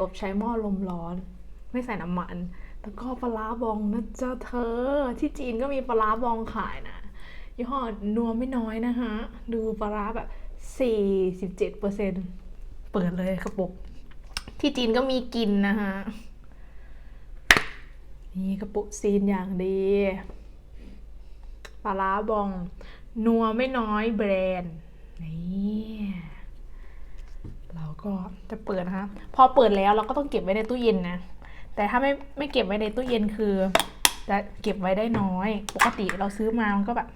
อบใช้หม้อลมร้อน ไม่ใส่น้ำมันแล้วก็ปลาบองนะจ๊ะเธอ ที่จีนก็มีปลาบองขายนะยี่ห้อนัวไม่น้อยนะคะดูปลาแบบ 47เปอร์เซ็นเปิดเลยกระปุก ที่จีนก็มีกินนะคะนี่กระปุกซีนอย่างดีปลาบอง นัวไม่น้อยแบรนด์นี่ ก็จะเปิดนะคะ พอเปิดแล้วเราก็ต้องเก็บไว้ในตู้เย็นนะ แต่ถ้าไม่ไม่เก็บไว้ในตู้เย็นคือ จะเก็บไว้ได้น้อย ปกติเราซื้อมามันก็แบบ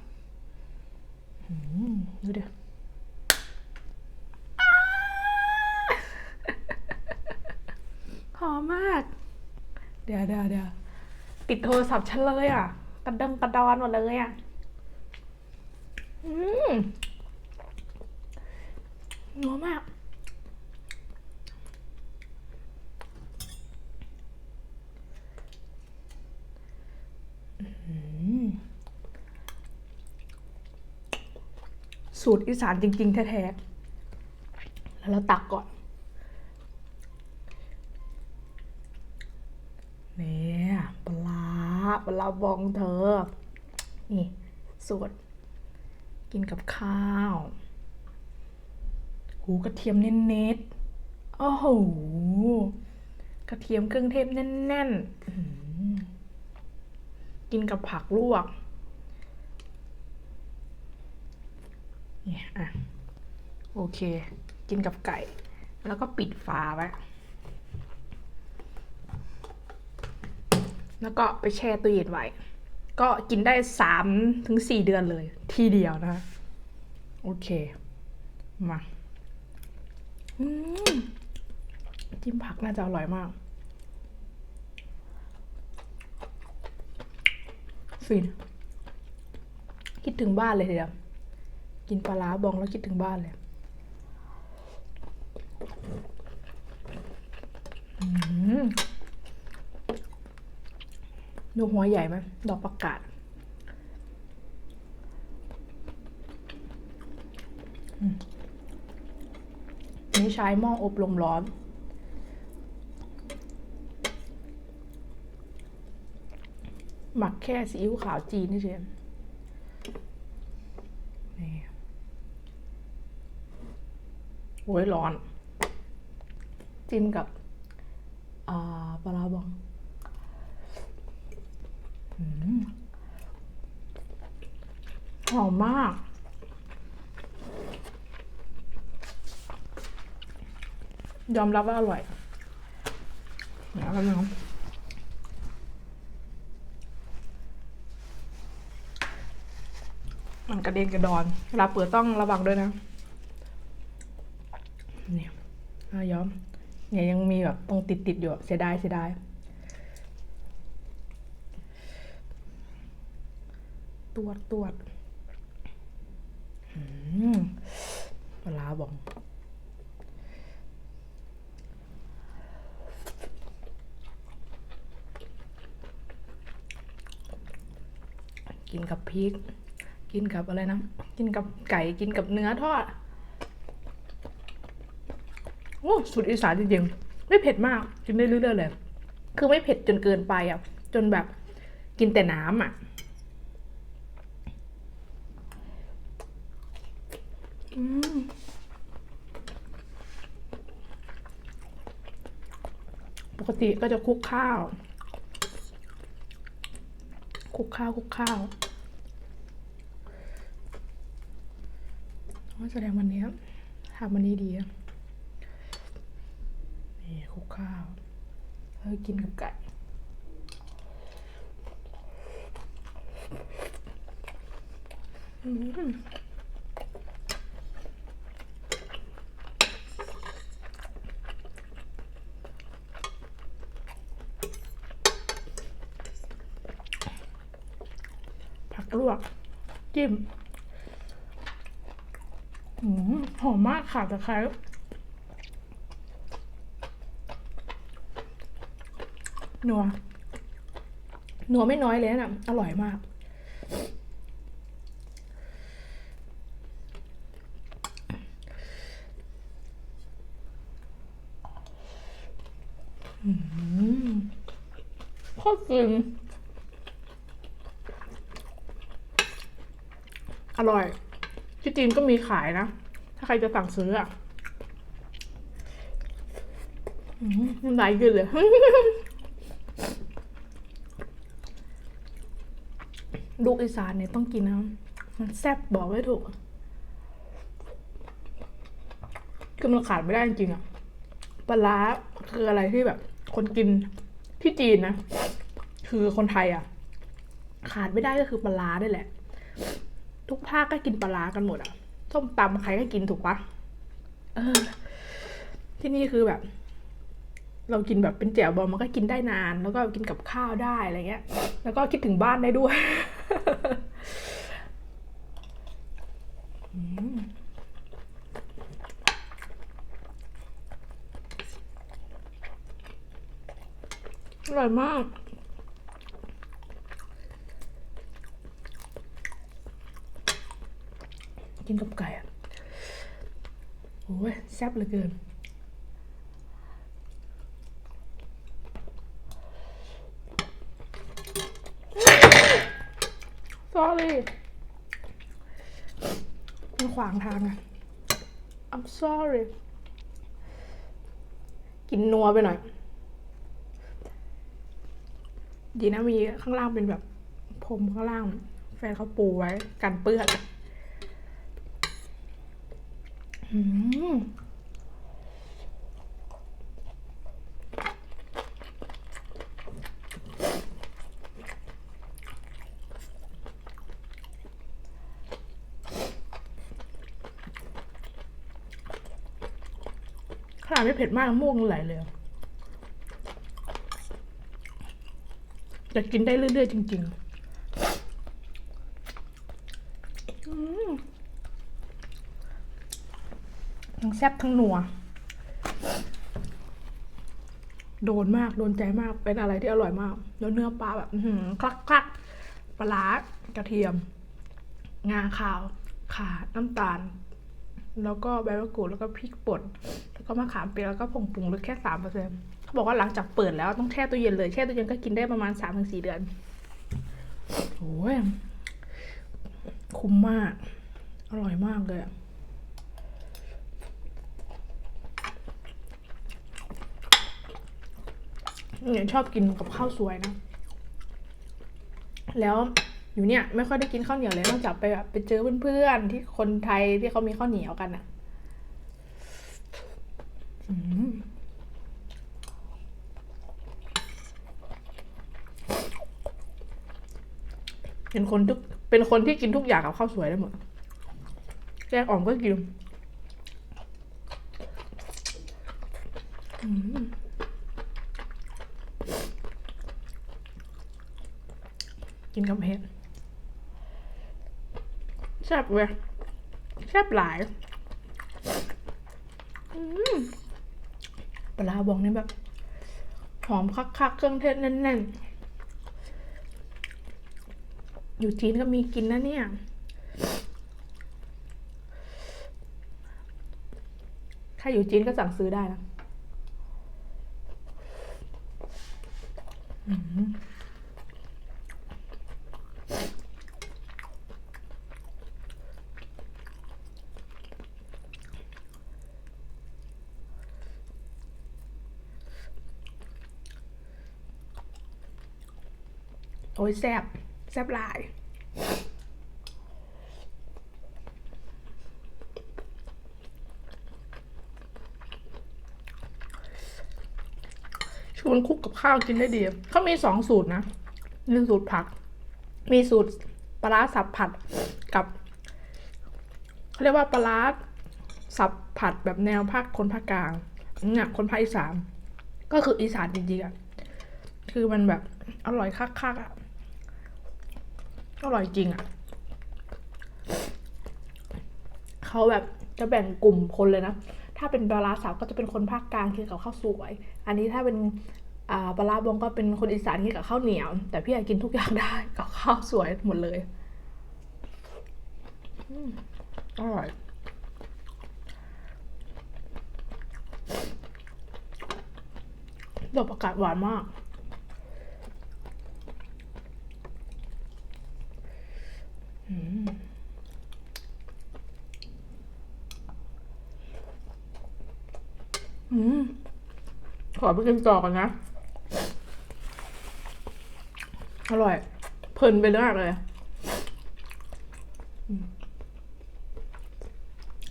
หืมดูเดี๋ยวหอมมาก เดี๋ยวเดี๋ยวเดี๋ยวติดโทรศัพท์ฉันเลยอะกระดังกระดอนหมดเลยอะ อืมนัวมาก สูตรอีสานจริง ๆ แท้ๆ แล้วเราตักก่อน เนี่ยปลาปลาบองเธอ นี่สูตร กินกับข้าว หูกระเทียมเน้นๆ โอ้โห กระเทียมเครื่องเทศแน่นๆ กินกับผักลวก นี่อะโอเค กินกับไก่ แล้วก็ปิดฝาไว้แล้วก็ไปแช่ตู้เย็นไว้ ก็กินได้สามถึงสี่เดือนเลย ทีเดียวนะคะโอเค มาจิ้มผักน่าจะอร่อยมากฟินคิดถึงบ้านเลยทีเดียว กินปลาร้าบองแล้วคิดถึงบ้านเลยดูหัวใหญ่ไหมดอกประกาศนี่ใช้หม้ออบลมร้อน หมักแค่ซีอิ๊วขาวจีนนี่เฉยนี่ โอ้ยร้อน จิ้มกับอ่าปลาร้าบองอืมหอมมาก ยอมรับว่าอร่อยเดี๋ยวกันนะมันกระเด็นกระดอน เวลาเปิดต้องระวังด้วยนะ เนี่ยอะย้อม เนี่ยยังมีแบบตรงติดติดๆอยู่เสียดายเสียดายตรวจตรวจอืมปลาร้าบองกินกับพริก กินกับอะไรนะ กินกับไก่ กินกับเนื้อทอด โอ้สุดอีสานจริงๆ ไม่เผ็ดมาก กินได้เรื่อยๆเลย คือไม่เผ็ดจนเกินไปอะ จนแบบกินแต่น้ำอะ อืมปกติก็จะคลุกข้าวคลุกข้าวคลุกข้าวว่าแสดงวันนี้ทำวันนี้ดีอะ ข้าวเฮ้ยกินกับไก่ผักลวก จิ้มอืมหอมมากค่ะตะไคร้ นัวนัวไม่น้อยเลยนะอร่อยมากอืมโคตรฟินอร่อย ที่จีนก็มีขายนะ ถ้าใครจะสั่งซื้ออะอืมน้ำลายยืดเลย ลูกอีสานเนี่ยต้องกินนะมันแซ่บบอกไม่ถูก คือมันขาดไม่ได้จริงๆอะปลาร้าคืออะไรที่แบบ คนกินที่จีนนะ คือคนไทยอะขาดไม่ได้ก็คือปลาร้าได้แหละ ทุกภาคก็กินปลาร้ากันหมดอะส้มตำใครก็กินถูกปะเออ ที่นี่คือแบบ เรากินแบบเป็นแจ่วบองมันก็กินได้นาน แล้วก็กินกับข้าวได้อะไรเงี้ย แล้วก็คิดถึงบ้านได้ด้วย อร่อยมาก กินกับไก่อะ โอ้ยแซ่บเหลือเกิน sorry มันขวางทางอะ I'm sorry กินนัวไปหน่อย ดีนะมีข้างล่างเป็นแบบพรมข้างล่าง แฟนเขาปูไว้กันเปื้อนอืม ไม่เผ็ดมากม่วงไหลเลยจะกินได้เรื่อยๆจริงๆทั้งแซ่บทั้งนัว โดนมาก โดนใจมาก เป็นอะไรที่อร่อยมาก แล้วเนื้อปลาแบบคลักคลักปลาร้ากระเทียม งาขาวข่าน้ำตาล แล้วก็ใบมะกรูดแล้วก็พริกป่นแล้วก็มะขามเปียกแล้วก็ผงปรุงรสแค่สามเปอร์เซ็นต์เขาบอกว่าหลังจากเปิดแล้วต้องแช่ตู้เย็นเลยแช่ตู้เย็นก็กินได้ประมาณสามถึงสี่เดือนโอ้ยคุ้มมาก อร่อยมากเลยเนี่ยชอบกินกับข้าวสวยนะ แล้ว อยู่เนี่ยไม่ค่อยได้กินข้าวเหนียวเลยนอกจากไปแบบไปเจอเพื่อนๆที่คนไทยที่เขามีข้าวเหนียวกันอะเป็นคนทุกเป็นคนที่กินทุกอย่างกับข้าวสวยได้หมดแกงอ่อมก็กินกินกับเผ็ด แซ่บเว้ยแซ่บหลายปลาร้าบองนี่แบบ หอมคักๆ เครื่องเทศแน่นๆ อยู่จีนก็มีกินนะเนี่ย ถ้าอยู่จีนก็สั่งซื้อได้นะ อืม อ้ยแซ่บแซ่บหลายชวนคุกกับข้าวกินได้ดี เขามีสองสูตรนะมีสูตรผัก มีสูตรปลาร้าสับผัดกับเขาเรียกว่าปลาร้าสับผัดแบบแนวภาคคนภาคกลางเนี่ยคนภาคอีสานก็คืออีสานจริงๆอะคือมันแบบอร่อยคักๆอะ อร่อยจริงอะ เขาแบบจะแบ่งกลุ่มคนเลยนะ ถ้าเป็นปลาร้าสับก็จะเป็นคนภาคกลางกินกับข้าวสวย อันนี้ถ้าเป็นอ่าปลาร้าบองก็เป็นคนอีสานกินกับข้าวเหนียว แต่พี่อยากกินทุกอย่างได้กับข้าวสวยหมดเลยอืมอร่อยดดอกประกาศหวานมาก อืมอืม ขอไปกินต่อก่อนนะ อร่อย เพลินไปมากเลยอืม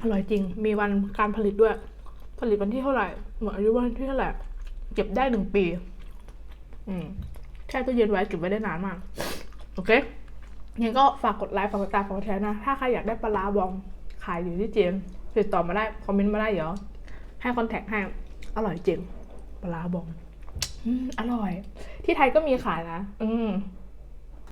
อร่อยจริง มีวันการผลิตด้วย ผลิตวันที่เท่าไหร่หมดอายุวันที่เท่าไหร่ เก็บได้หนึ่งปี อืมแช่ตู้เย็นไว้เก็บไว้ได้นานมาก โอเค งั้นก็ฝากกดไลค์ฝากกดติดตามฝากกดแชร์นะ ถ้าใครอยากได้ปลาบองขายอยู่ที่เจมติดต่อมาได้ คอมเมนต์มาได้เดี๋ยวให้คอนแทคให้ อร่อยจริงปลาบองอืมอร่อย ที่ไทยก็มีขายนะ อืม